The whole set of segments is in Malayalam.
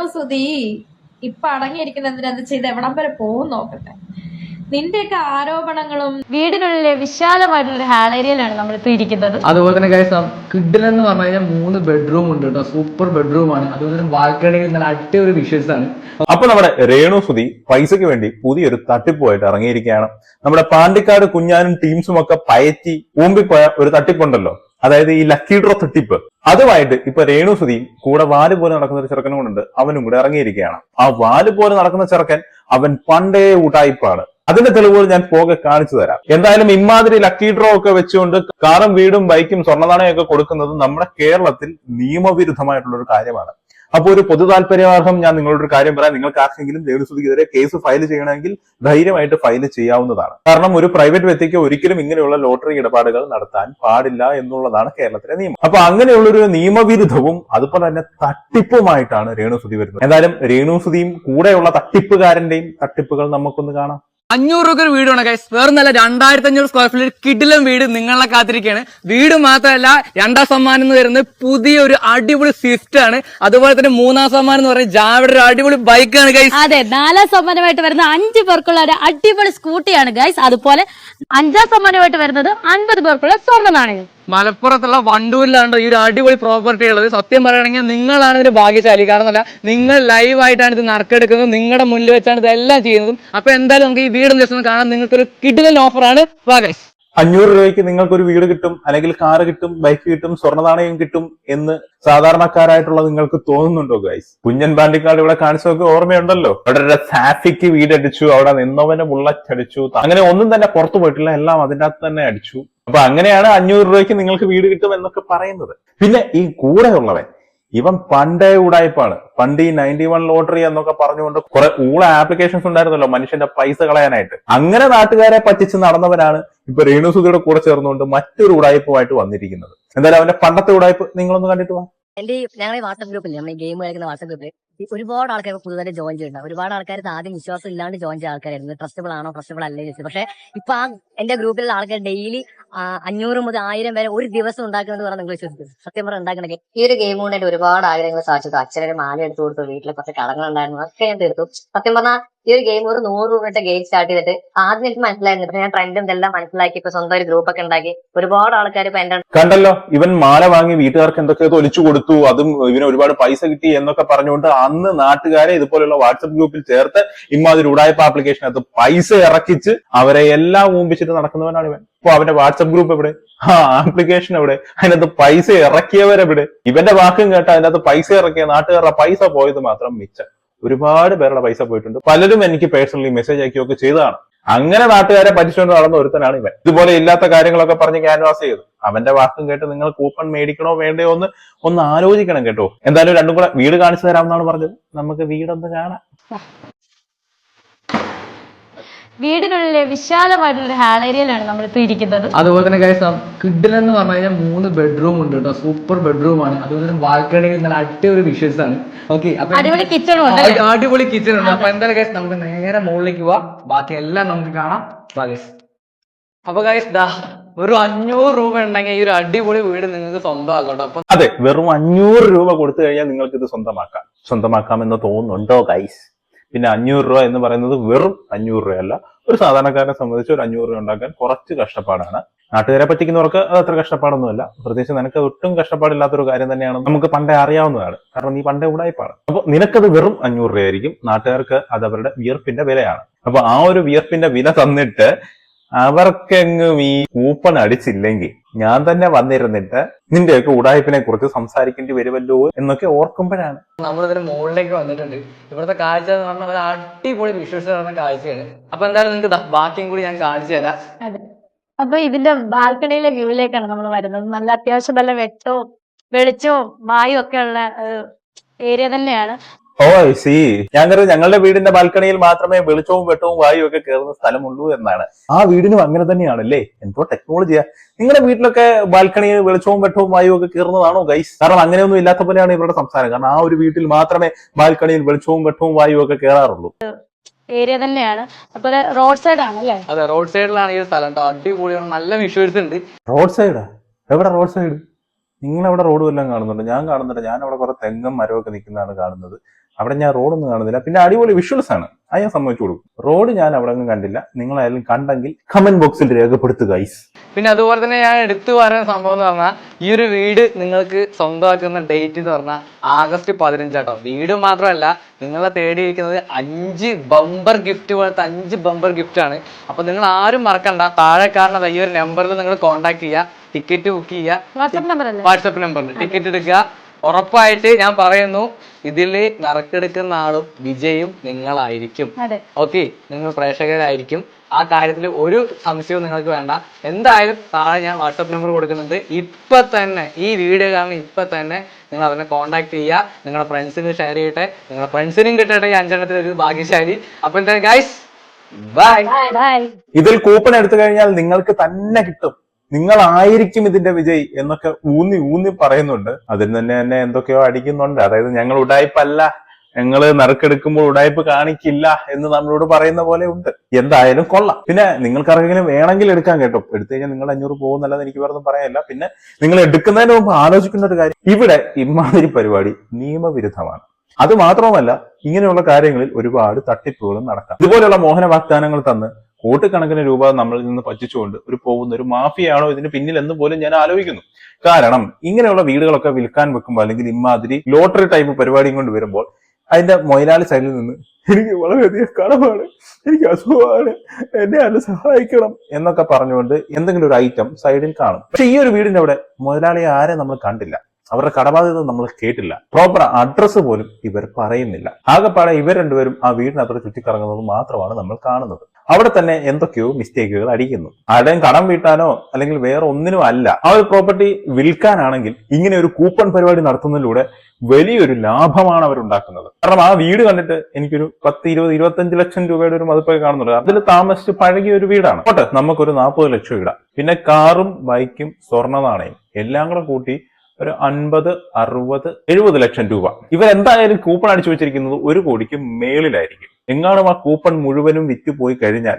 രേണു സുധി ഇപ്പൊ അടങ്ങിയിരിക്കുന്ന എന്തിനാന്ന് ചെയ്ത് എവിടം വരെ പോകും നോക്കട്ടെ. നിന്റെയൊക്കെ ആരോപണങ്ങളും വീടിനുള്ളിലെ വിശാലമായിട്ടുള്ള ഹാൾ ഏരിയയിലാണ് ഇപ്പൊ ഇരിക്കുന്നത്. അതുപോലെ തന്നെ ഗൈസ് കിഡിൽ എന്ന് പറഞ്ഞു കഴിഞ്ഞാൽ മൂന്ന് ബെഡ്റൂം ഉണ്ട് കേട്ടോ. സൂപ്പർ ബെഡ്റൂം ആണ്. അതുപോലെ തന്നെ ബാൽക്കണിയിൽ നല്ല അടിപൊളി വിഷ്വൽസ് ആണ്. അപ്പൊ നമ്മുടെ രേണു സുധി പൈസയ്ക്ക് വേണ്ടി പുതിയൊരു തട്ടിപ്പുമായിട്ട് ഇറങ്ങിയിരിക്കുകയാണ്. നമ്മുടെ പാണ്ടിക്കാട് കുഞ്ഞാനും ടീംസും ഒക്കെ പയറ്റി ഊമ്പിപ്പോയ ഒരു തട്ടിപ്പുണ്ടല്ലോ. അതായത് ഈ ലക്കി ഡ്രോ തട്ടിപ്പ്. അതുമായിട്ട് ഇപ്പൊ രേണു സുധിയും കൂടെ വാൽ പോലെ നടക്കുന്ന ഒരു ചെറുക്കനും കൊണ്ടുണ്ട് അവനും കൂടെ ഇറങ്ങിയിരിക്കുകയാണ്. ആ വാൽ പോലെ നടക്കുന്ന ചെറുക്കൻ അവൻ പണ്ടേ ഊട്ടായിപ്പാണ്. അതിന്റെ തെളിവുകൾ ഞാൻ പോകെ കാണിച്ചു തരാം. എന്തായാലും ഇമാതിരി ലക്കി ഡ്രോ ഒക്കെ വെച്ചുകൊണ്ട് കാറും വീടും ബൈക്കും സ്വർണനാണയൊക്കെ കൊടുക്കുന്നത് നമ്മുടെ കേരളത്തിൽ നിയമവിരുദ്ധമായിട്ടുള്ള ഒരു കാര്യമാണ്. അപ്പൊ ഒരു പൊതു താല്പര്യാർത്ഥം ഞാൻ നിങ്ങളോട് ഒരു കാര്യം പറയാം. നിങ്ങൾക്ക് ആർക്കെങ്കിലും ദേവസ്വതിക്കെതിരെ കേസ് ഫയൽ ചെയ്യണമെങ്കിൽ ധൈര്യമായിട്ട് ഫയൽ ചെയ്യാവുന്നതാണ്. കാരണം ഒരു പ്രൈവറ്റ് വ്യക്തിക്ക് ഒരിക്കലും ഇങ്ങനെയുള്ള ലോട്ടറി ഇടപാടുകൾ നടത്താൻ പാടില്ല എന്നുള്ളതാണ് കേരളത്തിലെ നിയമം. അപ്പൊ അങ്ങനെയുള്ള ഒരു നിയമവിരുദ്ധവും അതുപോലെ തന്നെ തട്ടിപ്പുമായിട്ടാണ് രേണുസുതി വരുന്നത്. എന്തായാലും രേണുസുതിയും കൂടെയുള്ള തട്ടിപ്പുകാരന്റെയും തട്ടിപ്പുകൾ നമുക്കൊന്ന് കാണാം. അഞ്ഞൂറ് രൂപ ഒരു വീടാണ് ഗൈസ് വേറെ നല്ല രണ്ടായിരത്തി അഞ്ഞൂറ് സ്ക്വയർ ഫീറ്റ് കിഡിലും വീട് നിങ്ങളെ കാത്തിരിക്കുകയാണ് വീട് മാത്രമല്ല രണ്ടാം സമ്മാനം എന്ന് വരുന്നത് പുതിയൊരു അടിപൊളി സ്വിഫ്റ്റ് ആണ്. അതുപോലെ തന്നെ മൂന്നാം സമ്മാനം എന്ന് പറയുന്നത് ജാവയുടെ ഒരു അടിപൊളി ബൈക്കാണ് ഗൈസ് അതെ നാലാം സമ്മാനമായിട്ട് വരുന്ന അഞ്ച് പേർക്കുള്ള ഒരു അടിപൊളി സ്കൂട്ടിയാണ് ഗൈസ് അതുപോലെ അഞ്ചാം സമ്മാനമായിട്ട് വരുന്നത് അൻപത് പേർക്കുള്ള സ്വർണ നാണയം. മലപ്പുറത്തുള്ള വണ്ടൂരിലാണ് ഈ ഒരു അടിപൊളി പ്രോപ്പർട്ടി ഉള്ളത്? സത്യം പറയുകയാണെങ്കിൽ നിങ്ങളാണ് ഇതിന് ഭാഗ്യശാലി കാരണം അല്ല നിങ്ങൾ ലൈവായിട്ടാണ് ഇത് നറുക്കെടുക്കുന്നത്. നിങ്ങളുടെ മുന്നിൽ വെച്ചാണ് ഇതെല്ലാം ചെയ്യുന്നതും. അപ്പൊ എന്തായാലും നമുക്ക് ഈ വീട് ഒന്ന് കാണാൻ നിങ്ങൾക്കൊരു ഒരു കിഡിലൻ ഓഫറാണ് വാഗേഷ് അഞ്ഞൂറ് രൂപയ്ക്ക് നിങ്ങൾക്ക് ഒരു വീട് കിട്ടും അല്ലെങ്കിൽ കാറ് കിട്ടും ബൈക്ക് കിട്ടും സ്വർണനാണയം കിട്ടും എന്ന് സാധാരണക്കാരായിട്ടുള്ള നിങ്ങൾക്ക് തോന്നുന്നുണ്ടോ ഗൈസ് കുഞ്ഞൻ പാണ്ടിക്കാട് ഇവിടെ കാണിച്ചതൊക്കെ ഓർമ്മയുണ്ടല്ലോ. അവിടെ സാഫിക്ക് വീടടിച്ചു അവിടെ നിന്നവനെ ബുള്ളറ്റ് അടിച്ചു അങ്ങനെ ഒന്നും തന്നെ പുറത്തു പോയിട്ടില്ല. എല്ലാം അതിന്റെ അകത്ത് തന്നെ അടിച്ചു. അപ്പൊ അങ്ങനെയാണ് അഞ്ഞൂറ് രൂപയ്ക്ക് നിങ്ങൾക്ക് വീട് കിട്ടും എന്നൊക്കെ പറയുന്നത്. പിന്നെ ഈ കൂടെയുള്ളവൻ ഇവൻ പണ്ടേ ഉടായ്പാണ് പണ്ട് ഈ നയന്റി വൺ ലോട്ടറി എന്നൊക്കെ പറഞ്ഞുകൊണ്ട് കുറെ ഊള ആപ്ലിക്കേഷൻസ് ഉണ്ടായിരുന്നല്ലോ മനുഷ്യന്റെ പൈസ കളയാനായിട്ട്. അങ്ങനെ നാട്ടുകാരെ പറ്റിച്ച് നടന്നവനാണ് ഇപ്പൊ രേണുസുതിയുടെ കൂടെ ചേർന്നുകൊണ്ട് മറ്റൊരു ഉടായ്പുമായിട്ട് വന്നിരിക്കുന്നത്. എന്തായാലും അവന്റെ പണ്ടത്തെ ഉടായ്പ് നിങ്ങളൊന്ന് കണ്ടിട്ട് വാ. എന്റെ ഞങ്ങൾ ഈ ഗ്രൂപ്പിൽ നമ്മൾ ഗെയിം കളിക്കുന്ന വാട്സ്ആപ്പ് ഗ്രൂപ്പിൽ ഒരുപാട് ആൾക്കാർ പുതുതായിട്ട് ജോയിൻ ചെയ്യുന്നുണ്ട് ഒരുപാട് ആൾക്കാർ ആദ്യം വിശ്വാസം ഇല്ലാണ്ട് ജോയിൻ ചെയ്ത ആൾക്കാരായിരുന്നു. ട്രസ്റ്റബിൾ ആണോ ട്രസ്റ്റബിൾ അല്ലേ ചോദിച്ചത്. പക്ഷെ ഇപ്പൊ ആ എന്റെ ഗ്രൂപ്പിലുള്ള ആൾക്കാർ ഡെയിലി അഞ്ഞൂറ് മുതൽ ആയിരം വരെ ഒരു ദിവസം ഉണ്ടാക്കുന്നത് പറഞ്ഞാൽ നിങ്ങൾ വിശ്വസിക്കും സത്യം പറഞ്ഞാൽ ഉണ്ടാക്കണേ ഈ ഒരു ഗെയിം കൊണ്ട് ഒരുപാട് ആഗ്രഹങ്ങൾ സാധിച്ചു അച്ഛനൊരു മാല എടുത്തു കൊടുത്തു വീട്ടിലെ കുറച്ച് കടങ്ങൾ ഉണ്ടായിരുന്നു അതൊക്കെ ഞാൻ തീർത്തു. സത്യം പറഞ്ഞാൽ ഈ ഒരു ഗെയിം ഒരു നൂറ് രൂപയുടെ ഗെയിം സ്റ്റാർട്ട് ചെയ്തിട്ട് ആദ്യം എനിക്ക് മനസ്സിലായിരുന്നു പക്ഷെ ഞാൻ ട്രെൻഡും ഇതെല്ലാം മനസ്സിലാക്കി ഇപ്പൊ സ്വന്തം ഒരു ഗ്രൂപ്പ് ഒക്കെ ഉണ്ടാക്കി. ഒരുപാട് ആൾക്കാർ ഇപ്പൊ എന്റെ കണ്ടല്ലോ ഇവൻ മാല വാങ്ങി വീട്ടുകാർക്ക് എന്തൊക്കെ തൊലിച്ചു കൊടുത്തു. അതും ഇവന് ഒരുപാട് പൈസ കിട്ടി എന്നൊക്കെ പറഞ്ഞുകൊണ്ട് അന്ന് നാട്ടുകാരെ ഇതുപോലെയുള്ള വാട്സപ്പ് ഗ്രൂപ്പിൽ ചേർത്ത് ഇമാതിരി ഉടായ്പ ആപ്ലിക്കേഷനകത്ത് പൈസ ഇറക്കിച്ച് അവരെ എല്ലാം ഊമ്പിച്ചിട്ട് നടക്കുന്നവനാണ് ഇവൻ. അപ്പൊ അവന്റെ വാട്സപ്പ് ഗ്രൂപ്പ് എവിടെ? ആ ആപ്ലിക്കേഷൻ എവിടെ? അതിനകത്ത് പൈസ ഇറക്കിയവരെവിടെ? ഇവന്റെ വാക്കും കേട്ട അതിനകത്ത് പൈസ ഇറക്കിയ നാട്ടുകാരുടെ പൈസ പോയത് മാത്രം മിച്ചം. ഒരുപാട് പേരുടെ പൈസ പോയിട്ടുണ്ട്. പലരും എനിക്ക് പേഴ്സണലി മെസ്സേജ് അയക്കുകയൊക്കെ ചെയ്തതാണ്. അങ്ങനെ നാട്ടുകാരെ പറ്റിച്ചുകൊണ്ട് നടന്ന ഒരുത്തനാണ് ഇവൻ. ഇതുപോലെ ഇല്ലാത്ത കാര്യങ്ങളൊക്കെ പറഞ്ഞ് ക്യാൻവാസ് ചെയ്തു. അവന്റെ വാക്കും കേട്ട് നിങ്ങൾ കൂപ്പൺ മേടിക്കണോ വേണ്ടയോ എന്ന് ഒന്ന് ആലോചിക്കണം കേട്ടോ. എന്തായാലും രണ്ടും കൂടെ വീട് കാണിച്ചു തരാമെന്നാണ് പറഞ്ഞത്. നമുക്ക് വീടൊന്ന് കാണാം. വീടിനുള്ളിലെ വിശാലമായിട്ടുള്ള ഹാൾ ഏരിയയിലാണ് ഇപ്പൊ ഇരിക്കുന്നത്. അതുപോലെ തന്നെ ഗൈസ് കിഡിൽ എന്ന് പറഞ്ഞു കഴിഞ്ഞാൽ മൂന്ന് ബെഡ്റൂം ഉണ്ട് കേട്ടോ. സൂപ്പർ ബെഡ്റൂം ആണ്. അതുപോലെ തന്നെ ബാൽക്കണിയിൽ നല്ല അടിപൊളി വിഷ്വൽസ് ആണ്. ഓക്കെ അടിപൊളി കിച്ചൺ ഉണ്ട് അടിപൊളി കിച്ചൺ ഉണ്ട്. അപ്പൊ എന്തായാലും ഗൈസ് നമുക്ക് നേരെ മുകളിലേക്ക് പോവാം. ബാക്കി എല്ലാം നമുക്ക് കാണാം. വാ guys. അപ്പൊ ഗൈസ് ദാ ഒരു അഞ്ഞൂറ് രൂപ ഉണ്ടെങ്കിൽ ഈ ഒരു അടിപൊളി വീട് നിങ്ങൾക്ക് സ്വന്തമാക്കട്ടോ അപ്പൊ അതെ വെറും അഞ്ഞൂറ് രൂപ കൊടുത്തു കഴിഞ്ഞാൽ നിങ്ങൾക്ക് ഇത് സ്വന്തമാക്കാം. സ്വന്തമാക്കാമെന്ന് തോന്നുന്നുണ്ടോ ഗൈസ് പിന്നെ അഞ്ഞൂറ് രൂപ എന്ന് പറയുന്നത് വെറും അഞ്ഞൂറ് രൂപയല്ല. ഒരു സാധാരണക്കാരനെ സംബന്ധിച്ച് ഒരു അഞ്ഞൂറ് രൂപ ഉണ്ടാക്കാൻ കുറച്ച് കഷ്ടപ്പാടാണ്. നാട്ടുകാരെ പറ്റിക്കുന്നവർക്ക് അത് അത്ര കഷ്ടപ്പാടൊന്നുമല്ല. പ്രത്യേകിച്ച് നിനക്ക് ഒട്ടും കഷ്ടപ്പാടില്ലാത്തൊരു കാര്യം തന്നെയാണ് നമുക്ക് പണ്ടേ അറിയാവുന്നതാണ്. കാരണം നീ പണ്ടേ ഉടായ്പാണ് അപ്പൊ നിനക്കത് വെറും അഞ്ഞൂറ് രൂപയായിരിക്കും. നാട്ടുകാർക്ക് അത് അവരുടെ വിയർപ്പിന്റെ വിലയാണ്. അപ്പൊ ആ ഒരു വിയർപ്പിന്റെ വില തന്നിട്ട് അവർക്കെങ്ങും ഈ കൂപ്പൺ അടിച്ചില്ലെങ്കിൽ ഞാൻ തന്നെ വന്നിരുന്നിട്ട് നിന്റെയൊക്കെ ഉടായ്പിനെ കുറിച്ച് സംസാരിക്കേണ്ടി വരുമല്ലോ എന്നൊക്കെ ഓർക്കുമ്പോഴാണ്. നമ്മൾ ഇതിന് മുകളിലേക്ക് വന്നിട്ടുണ്ട്. ഇവിടുത്തെ കാഴ്ച എന്ന് പറഞ്ഞാൽ ഒരു അടിപൊളി വിഷ്വൽസ് പറഞ്ഞ കാഴ്ചയാണ്. അപ്പൊ എന്തായാലും നിങ്ങൾക്ക് ദാ ബാക്കിയും കൂടി ഞാൻ കാണിച്ചു തരാം. അതെ. അപ്പൊ ഇതിന്റെ ബാൽക്കണിയിലെ വ്യൂവിലേക്കാണ് നമ്മൾ വരുന്നത്. നല്ല അത്യാവശ്യം നല്ല വെട്ടവും വെളിച്ചവും വായും ഒക്കെ ഉള്ള ഏരിയ തന്നെയാണ്. ഓ സി ഞാൻ കരുതി ഞങ്ങളുടെ വീടിന്റെ ബാൽക്കണിയിൽ മാത്രമേ വെളിച്ചവും വെട്ടവും വായും ഒക്കെ കയറുന്ന സ്ഥലമുള്ളൂ എന്നാണ്. ആ വീടിനും അങ്ങനെ തന്നെയാണല്ലേ? എന്തോ ടെക്നോളജിയാ നിങ്ങളുടെ വീട്ടിലൊക്കെ ബാൽക്കണിയിൽ വെളിച്ചവും വെട്ടവും വായും ഒക്കെ കയറുന്നതാണോ ഗൈസ് കാരണം അങ്ങനെയൊന്നും ഇല്ലാത്ത പോലെയാണ് ഇവരുടെ സംസാരം. കാരണം ആ ഒരു വീട്ടിൽ മാത്രമേ ബാൽക്കണിയിൽ വെളിച്ചവും വെട്ടവും വായും ഒക്കെ കയറാറുള്ളൂ ഏരിയ തന്നെയാണ്. അതുപോലെ റോഡ് സൈഡ് ആണല്ലേ? അല്ലേ അതെ റോഡ് സൈഡിലാണ് ഈ ഒരു സ്ഥലം കേട്ടോ അടിപൊളിയാണ് നല്ല വിഷ്വൽസ് ഉണ്ട്. റോഡ് സൈഡാ എവിടെ റോഡ് സൈഡ് നിങ്ങളവിടെ റോഡ് വല്ലതും കാണുന്നുണ്ട്? ഞാൻ കാണുന്നുണ്ട് ഞാൻ അവിടെ കുറെ തെങ്ങും മരമൊക്കെ നിൽക്കുന്നതാണ് കാണുന്നത്. അവിടെ ഞാൻ റോഡൊന്നും കാണുന്നില്ല. പിന്നെ അടിപൊളി വിഷ്വൽസ് ആണ്. അത് ഞാൻ സമ്മതിച്ചു കൊടുക്കും. റോഡ് ഞാൻ അവിടെ ഒന്നും കണ്ടില്ല. നിങ്ങളായാലും കണ്ടെങ്കിൽ കമന്റ് ബോക്സിൽ രേഖപ്പെടുത്തുക പിന്നെ അതുപോലെ തന്നെ ഞാൻ എടുത്തു പറയുന്ന സംഭവം എന്ന് പറഞ്ഞാൽ ഈ ഒരു വീട് നിങ്ങൾക്ക് സ്വന്തമാക്കുന്ന ഡേറ്റ് എന്ന് പറഞ്ഞാൽ ആഗസ്റ്റ് പതിനഞ്ചാട്ടോ വീട് മാത്രമല്ല നിങ്ങളെ തേടിയിരിക്കുന്നത് അഞ്ച് ബമ്പർ ഗിഫ്റ്റ് പോലത്തെ അഞ്ച് ബമ്പർ ഗിഫ്റ്റ് ആണ്. അപ്പൊ നിങ്ങൾ ആരും മറക്കണ്ട. താഴെ കാണുന്ന ഈ ഒരു നമ്പറിൽ നിങ്ങൾ കോൺടാക്ട് ചെയ്യുക. ടിക്കറ്റ് ബുക്ക് ചെയ്യുക. വാട്സപ്പ് നമ്പർ അല്ലേ? വാട്സപ്പ് നമ്പറിൽ ടിക്കറ്റ് എടുക്കുക. ഉറപ്പായിട്ട് ഞാൻ പറയുന്നു ഇതിൽ നറുക്കെടുക്കുന്ന ആളും വിജയും നിങ്ങളായിരിക്കും. ഓക്കെ നിങ്ങൾ പ്രേക്ഷകരായിരിക്കും. ആ കാര്യത്തിൽ ഒരു സംശയവും നിങ്ങൾക്ക് വേണ്ട. എന്തായാലും താഴെ ഞാൻ വാട്സപ്പ് നമ്പർ കൊടുക്കുന്നുണ്ട്. ഇപ്പൊ തന്നെ ഈ വീഡിയോ കാരണം ഇപ്പൊ തന്നെ നിങ്ങൾ അവനെ കോൺടാക്ട് ചെയ്യുക. നിങ്ങളുടെ ഫ്രണ്ട്സിന് ഷെയർ ചെയ്യട്ടെ. നിങ്ങളുടെ ഫ്രണ്ട്സിനും കിട്ടട്ടെ ഈ അഞ്ചെണ്ണത്തിൽ ഒരു ഭാഗ്യശാലി. അപ്പൊ എന്തായാലും ഗൈസ് ബൈ ബൈ ഇതിൽ കൂപ്പൺ എടുത്തു കഴിഞ്ഞാൽ നിങ്ങൾക്ക് തന്നെ കിട്ടും. നിങ്ങളായിരിക്കും ഇതിന്റെ വിജയി എന്നൊക്കെ ഊന്നി ഊന്നി പറയുന്നുണ്ട്. അതിൽ തന്നെ തന്നെ എന്തൊക്കെയോ അടിക്കുന്നുണ്ട്. അതായത് ഞങ്ങൾ ഉടായ്പല്ല. ഞങ്ങൾ നറുക്കെടുക്കുമ്പോൾ ഉടായ്പ് കാണിക്കില്ല എന്ന് നമ്മളോട് പറയുന്ന പോലെ ഉണ്ട്. എന്തായാലും കൊള്ളാം. പിന്നെ നിങ്ങൾക്ക് ആർക്കെങ്കിലും വേണമെങ്കിൽ എടുക്കാൻ കേട്ടോ. എടുത്തു കഴിഞ്ഞാൽ നിങ്ങൾ അഞ്ഞൂറ് പോകുന്നല്ലാതെ എനിക്ക് വേറെ പറയാനില്ല. പിന്നെ നിങ്ങൾ എടുക്കുന്നതിന് മുമ്പ് ആലോചിക്കേണ്ട ഒരു കാര്യം. ഇവിടെ ഇമാതിരി പരിപാടി നിയമവിരുദ്ധമാണ്. അത് മാത്രവുമല്ല ഇങ്ങനെയുള്ള കാര്യങ്ങളിൽ ഒരുപാട് തട്ടിപ്പുകളും നടക്കാം. ഇതുപോലെയുള്ള മോഹന വാഗ്ദാനങ്ങൾ തന്ന് കോടിക്കണക്കിന് രൂപ നമ്മളിൽ നിന്ന് പറ്റിച്ചുകൊണ്ട് ഒരു പോകുന്ന ഒരു മാഫിയാണോ ഇതിന് പിന്നിൽ എന്ന് പോലും ഞാൻ ആലോചിക്കുന്നു. കാരണം ഇങ്ങനെയുള്ള വീടുകളൊക്കെ വിൽക്കാൻ വെക്കുമ്പോൾ അല്ലെങ്കിൽ ഇമാതിരി ലോട്ടറി ടൈപ്പ് പരിപാടിയും കൊണ്ട് വരുമ്പോൾ അതിന്റെ മൊയിലാളി സൈഡിൽ നിന്ന് എനിക്ക് വളരെയധികം കടമാണ് എനിക്ക് അസുഖമാണ് എന്നെ അല്ല സഹായിക്കണം എന്നൊക്കെ പറഞ്ഞുകൊണ്ട് എന്തെങ്കിലും ഒരു ഐറ്റം സൈഡിൽ കാണും. പക്ഷെ ഈ ഒരു വീടിന്റെ അവിടെ മുതലാളിയെ ആരെ നമ്മൾ കണ്ടില്ല. അവരുടെ കടബാധ്യത നമ്മൾ കേട്ടില്ല. പ്രോപ്പർ അഡ്രസ്സ് പോലും ഇവർ പറയുന്നില്ല. ആകെപ്പാടെ ഇവർ രണ്ടുപേരും ആ വീടിനകത്ത് ചുറ്റിക്കറങ്ങുന്നത് മാത്രമാണ് നമ്മൾ കാണുന്നത്. അവിടെ തന്നെ എന്തൊക്കെയോ മിസ്റ്റേക്കുകൾ അടിക്കുന്നു. ആരുടെയും കടം വീട്ടാനോ അല്ലെങ്കിൽ വേറെ ഒന്നിനും അല്ല. ആ ഒരു പ്രോപ്പർട്ടി വിൽക്കാനാണെങ്കിൽ ഇങ്ങനെ ഒരു കൂപ്പൺ പരിപാടി നടത്തുന്നതിലൂടെ വലിയൊരു ലാഭമാണ് അവർ ഉണ്ടാക്കുന്നത്. കാരണം ആ വീട് കണ്ടിട്ട് എനിക്കൊരു പത്ത് ഇരുപത് ഇരുപത്തഞ്ച് ലക്ഷം രൂപയുടെ ഒരു മതിപ്പൊക്കെ കാണുന്നുണ്ട്. അതിൽ താമസിച്ച് പഴകിയ ഒരു വീടാണ്. ഓട്ടെ നമുക്കൊരു നാൽപ്പത് ലക്ഷം ഇടാം. പിന്നെ കാറും ബൈക്കും സ്വർണ നാണയം എല്ലാം കൂടെ കൂട്ടി ഒരു അൻപത് അറുപത് എഴുപത് ലക്ഷം രൂപ. ഇവരെന്തായാലും കൂപ്പൺ അടിച്ചു വെച്ചിരിക്കുന്നത് ഒരു കോടിക്ക് മേളിലായിരിക്കും. എങ്ങാനും ആ കൂപ്പൺ മുഴുവനും വിറ്റ് പോയി കഴിഞ്ഞാൽ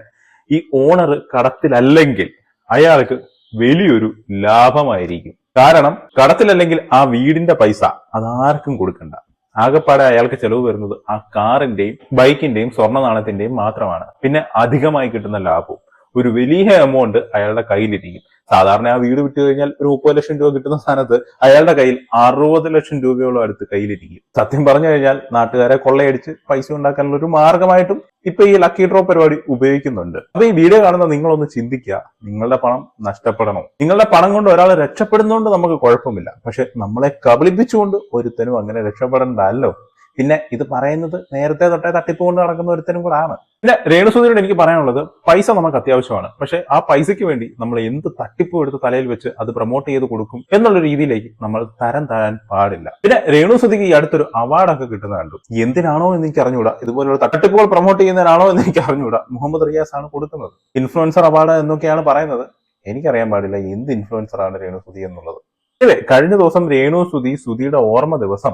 ഈ ഓണർ കടത്തിലല്ലെങ്കിൽ അയാൾക്ക് വലിയൊരു ലാഭമായിരിക്കും. കാരണം കടത്തിലല്ലെങ്കിൽ ആ വീടിന്റെ പൈസ അതാർക്കും കൊടുക്കണ്ട. ആകെപ്പാടെ അയാൾക്ക് ചെലവ് വരുന്നത് ആ കാറിന്റെയും ബൈക്കിന്റെയും സ്വർണ നാണയത്തിന്റെയും മാത്രമാണ്. പിന്നെ അധികമായി കിട്ടുന്ന ലാഭവും. ഒരു വലിയ എമൗണ്ട് അയാളുടെ കയ്യിലിരിക്കും. സാധാരണ ആ വീട് വിറ്റ് കഴിഞ്ഞാൽ ഒരു മുപ്പത് ലക്ഷം രൂപ കിട്ടുന്ന സ്ഥാനത്ത് അയാളുടെ കയ്യിൽ അറുപത് ലക്ഷം രൂപയോളം അടുത്ത് കയ്യിലിരിക്കും. സത്യം പറഞ്ഞു കഴിഞ്ഞാൽ നാട്ടുകാരെ കൊള്ളയടിച്ച് പൈസ ഉണ്ടാക്കാനുള്ള ഒരു മാർഗമായിട്ടും ഇപ്പൊ ഈ ലക്കി ഡ്രോ പരിപാടി ഉപയോഗിക്കുന്നുണ്ട്. അപ്പൊ ഈ വീഡിയോ കാണുന്ന നിങ്ങളൊന്ന് ചിന്തിക്കുക. നിങ്ങളുടെ പണം നഷ്ടപ്പെടണോ? നിങ്ങളുടെ പണം കൊണ്ട് ഒരാൾ രക്ഷപ്പെടുന്നതുകൊണ്ട് നമുക്ക് കുഴപ്പമില്ല. പക്ഷെ നമ്മളെ കബളിപ്പിച്ചുകൊണ്ട് ഒരുത്തനും അങ്ങനെ രക്ഷപ്പെടണ്ടല്ലോ പിന്നെ ഇത് പറയുന്നത് നേരത്തെ തൊട്ടേ തട്ടിപ്പ് കൊണ്ട് നടക്കുന്ന ഒരുത്തരും കൂടെ ആണ്. പിന്നെ രേണുസൂദിനോട് എനിക്ക് പറയാനുള്ളത് പൈസ നമുക്ക് അത്യാവശ്യമാണ്. പക്ഷെ ആ പൈസയ്ക്ക് വേണ്ടി നമ്മൾ എന്ത് തട്ടിപ്പ് എടുത്ത് തലയിൽ വെച്ച് അത് പ്രൊമോട്ട് ചെയ്ത് കൊടുക്കും എന്നുള്ള രീതിയിലേക്ക് നമ്മൾ തരം താഴാൻ പാടില്ല. പിന്നെ രേണുസുദിക്ക് ഈ അടുത്തൊരു അവാർഡൊക്കെ കിട്ടുന്ന കണ്ടു. എന്തിനാണോ എന്ന് എനിക്ക് അറിഞ്ഞൂടാ ഇതുപോലുള്ള തട്ടിപ്പുകൾ പ്രൊമോട്ട് ചെയ്യുന്നതിനാണോ എന്ന് എനിക്ക് അറിഞ്ഞൂടാ മുഹമ്മദ് റിയാസ് ആണ് കൊടുക്കുന്നത്. ഇൻഫ്ലുവൻസർ അവാർഡ് എന്നൊക്കെയാണ് പറയുന്നത്. എനിക്കറിയാൻ പാടില്ല എന്ത് ഇൻഫ്ലുവൻസർ ആണ് രേണുസുതി എന്നുള്ളത്. അതെ കഴിഞ്ഞ ദിവസം രേണു സുധി സുധിയുടെ ഓർമ്മ ദിവസം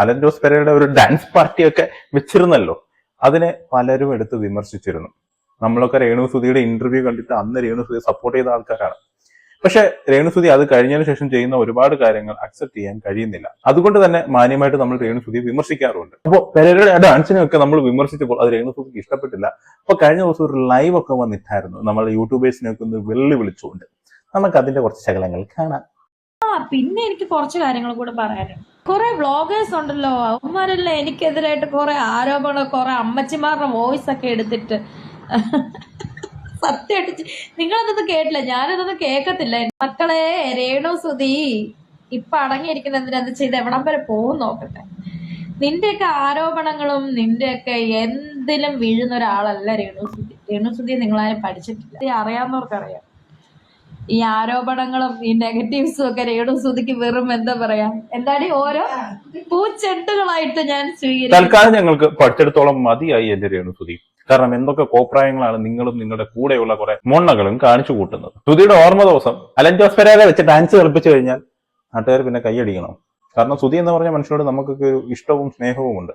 അലൻ ജോസ് പെരയുടെ ഒരു ഡാൻസ് പാർട്ടിയൊക്കെ വെച്ചിരുന്നല്ലോ. അതിനെ പലരും എടുത്ത് വിമർശിച്ചിരുന്നു. നമ്മളൊക്കെ രേണുസുതിയുടെ ഇന്റർവ്യൂ കണ്ടിട്ട് അന്ന് രേണുസുതി സപ്പോർട്ട് ചെയ്ത ആൾക്കാരാണ്. പക്ഷെ രേണുസുതി അത് കഴിഞ്ഞതിന് ശേഷം ചെയ്യുന്ന ഒരുപാട് കാര്യങ്ങൾ അക്സെപ്റ്റ് ചെയ്യാൻ കഴിയുന്നില്ല. അതുകൊണ്ട് തന്നെ മാന്യമായിട്ട് നമ്മൾ രേണുസുതിയെ വിമർശിക്കാറുണ്ട് അപ്പോൾ പെരയുടെ ഡാൻസിനെയൊക്കെ നമ്മൾ വിമർശിച്ചപ്പോൾ അത് രേണുസുതിക്ക് ഇഷ്ടപ്പെട്ടില്ല. അപ്പോൾ കഴിഞ്ഞ ദിവസം ഒരു ലൈവ് ഒക്കെ വന്നിട്ടായിരുന്നു നമ്മൾ യൂട്യൂബേഴ്സിനെയൊക്കെ ഒന്ന് വെള്ളി വിളിച്ചുകൊണ്ട് നമുക്ക് അതിന്റെ കുറച്ച് ശകലങ്ങൾ കാണാം. പിന്നെ എനിക്ക് കുറച്ച് കാര്യങ്ങൾ കൂടെ പറയാനുണ്ട്. കുറെ വ്ളോഗേഴ്സ് ഉണ്ടല്ലോ. അവന്മാരെല്ലാം എനിക്കെതിരായിട്ട് കുറെ ആരോപണം കുറെ അമ്മച്ചിമാരുടെ വോയിസ് ഒക്കെ എടുത്തിട്ട്. സത്യമായിട്ട് നിങ്ങളതൊന്നും കേട്ടില്ല. ഞാനതൊന്നും കേൾക്കത്തില്ല. മക്കളെ രേണു സുധി ഇപ്പൊ അടങ്ങിയിരിക്കുന്ന എന്തിനാ ചെയ്ത്? എവിടം വരെ പോകും നോക്കട്ടെ. നിന്റെയൊക്കെ ആരോപണങ്ങളും നിന്റെയൊക്കെ എന്തിലും വീഴുന്ന ഒരാളല്ല രേണു സുധി രേണു സുധി നിങ്ങളാരും പഠിച്ചിട്ടില്ല. അറിയാവുന്നവർക്കറിയാം. ഈ ആരോപണങ്ങളും ഈ നെഗറ്റീവ്സും ഒക്കെ രേണു സുധിക്ക് വെറും എന്താ പറയാ? എന്താടി ഓരോ പൂച്ചെട്ടുകളായിട്ട് ഞാൻ സ്വീകരിക്കും തൽക്കാലം ഞങ്ങൾക്ക് പഠിച്ചെടുത്തോളം മതിയായി എന്റെ രേണു രേണുസുതി കാരണം എന്തൊക്കെ കോപ്രായങ്ങളാണ് നിങ്ങളും നിങ്ങളുടെ കൂടെയുള്ള കുറെ മൊണ്ണകളും കാണിച്ചു കൂട്ടുന്നത്. സുധിയുടെ ഓർമ്മ ദിവസം അലൻ ജോസ് വെച്ച് ഡാൻസ് കളിപ്പിച്ചു കഴിഞ്ഞാൽ നാട്ടുകാർ പിന്നെ കൈയടിക്കണം? കാരണം സുധി എന്ന് പറഞ്ഞ മനുഷ്യനോട് നമുക്കൊക്കെ ഒരു ഇഷ്ടവും സ്നേഹവും ഉണ്ട്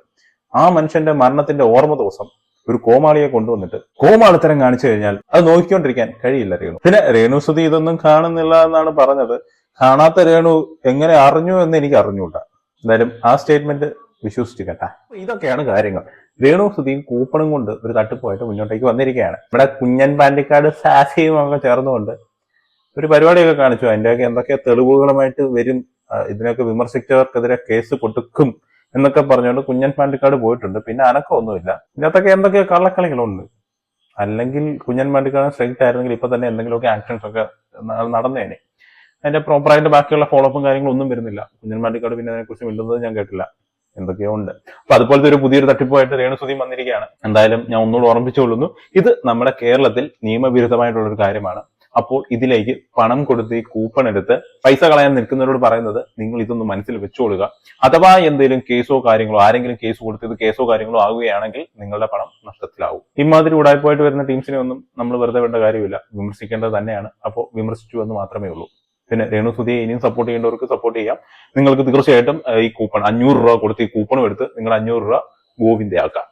ആ മനുഷ്യന്റെ മരണത്തിന്റെ ഓർമ്മ ദിവസം ഒരു കോമാളിയെ കൊണ്ടുവന്നിട്ട് കോമാളിത്തരം കാണിച്ചു കഴിഞ്ഞാൽ അത് നോക്കിക്കൊണ്ടിരിക്കാൻ കഴിയില്ല രേണു. പിന്നെ രേണുസുതി ഇതൊന്നും കാണുന്നില്ല എന്നാണ് പറഞ്ഞത്. കാണാത്ത രേണു എങ്ങനെ അറിഞ്ഞു എന്ന് എനിക്ക് അറിഞ്ഞുകൂടാ. എന്തായാലും ആ സ്റ്റേറ്റ്മെന്റ് വിശ്വസിച്ചു കേട്ടാ ഇതൊക്കെയാണ് കാര്യങ്ങൾ. രേണു സുധിയും കൂപ്പണും കൊണ്ട് ഒരു തട്ടിപ്പുമായിട്ട് മുന്നോട്ടേക്ക് വന്നിരിക്കുകയാണ്. ഇവിടെ കുഞ്ഞൻ പാണ്ടിക്കാട് സാസിയും ഒക്കെ ചേർന്നുകൊണ്ട് ഒരു പരിപാടിയൊക്കെ കാണിച്ചു. അതിന്റെയൊക്കെ എന്തൊക്കെ തെളിവുകളുമായിട്ട് വരും ഇതിനൊക്കെ വിമർശിച്ചവർക്കെതിരെ കേസ് കൊടുക്കും എന്നൊക്കെ പറഞ്ഞുകൊണ്ട് കുഞ്ഞൻ പാണ്ടിക്കാട് പോയിട്ടുണ്ട്. പിന്നെ അനക്കമൊന്നുമില്ല ഇതിനകത്തൊക്കെ എന്തൊക്കെ കള്ളക്കളികളുണ്ട്. അല്ലെങ്കിൽ കുഞ്ഞൻ പാണ്ടിക്കാട് സ്ട്രെയിറ്റ് ആയിരുന്നെങ്കിൽ ഇപ്പൊ തന്നെ എന്തെങ്കിലുമൊക്കെ ആക്ഷൻസ് ഒക്കെ നടന്നേനെ. അതിന്റെ പ്രോപ്പറായിട്ട് ബാക്കിയുള്ള ഫോളോപ്പും കാര്യങ്ങളും ഒന്നും വരുന്നില്ല. കുഞ്ഞൻ പാണ്ടിക്കാട് പിന്നെ അതിനെക്കുറിച്ച് മിണ്ടുന്നത് ഞാൻ കേട്ടില്ല. എന്തൊക്കെയോ ഉണ്ട്. അപ്പൊ അതുപോലത്തെ ഒരു പുതിയൊരു തട്ടിപ്പുമായിട്ട് രേണുസുതി വന്നിരിക്കുകയാണ്. എന്തായാലും ഞാൻ ഒന്നുകൂടെ ഓർമ്മിച്ചുകൊള്ളുന്നു ഇത് നമ്മുടെ കേരളത്തിൽ നിയമവിരുദ്ധമായിട്ടുള്ള ഒരു കാര്യമാണ്. അപ്പോൾ ഇതിലേക്ക് പണം കൊടുത്ത് ഈ കൂപ്പൺ എടുത്ത് പൈസ കളയാൻ നിൽക്കുന്നവരോട് പറയുന്നത് നിങ്ങൾ ഇതൊന്ന് മനസ്സിൽ വെച്ചുകൊള്ളുക അഥവാ എന്തെങ്കിലും കേസോ കാര്യങ്ങളോ ആരെങ്കിലും കേസ് കൊടുത്തത് കേസോ കാര്യങ്ങളോ ആകുകയാണെങ്കിൽ നിങ്ങളുടെ പണം നഷ്ടത്തിലാവും. ഇമാതിരി ഉടായ്പായിട്ട് വരുന്ന ടീംസിനെ ഒന്നും നമ്മൾ വെറുതെ വേണ്ട കാര്യമില്ല. വിമർശിക്കേണ്ടത് തന്നെയാണ്. അപ്പോൾ വിമർശിച്ചു എന്ന് മാത്രമേ ഉള്ളൂ. പിന്നെ രേണു സുധിയെ ഇനിയും സപ്പോർട്ട് ചെയ്യേണ്ടവർക്ക് സപ്പോർട്ട് ചെയ്യാം. നിങ്ങൾക്ക് തീർച്ചയായിട്ടും ഈ കൂപ്പൺ അഞ്ഞൂറ് രൂപ കൊടുത്ത് ഈ കൂപ്പണും എടുത്ത് നിങ്ങൾ അഞ്ഞൂറ് രൂപ ഗോവിന്ദയാക്കാം.